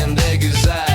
sayende güzel.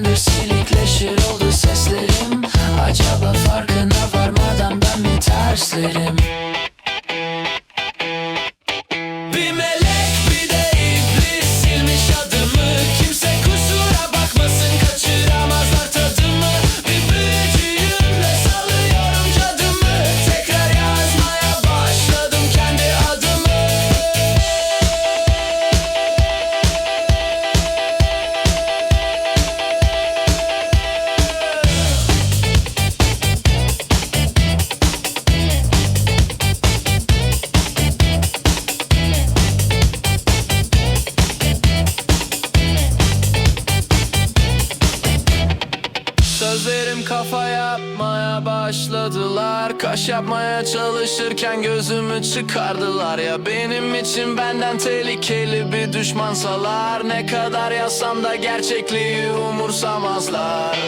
This. Gözlerim kafa yapmaya başladılar. Kaş yapmaya çalışırken gözümü çıkardılar. Ya benim için benden tehlikeli bir düşmansalar. Ne kadar yazsam da gerçekliği umursamazlar.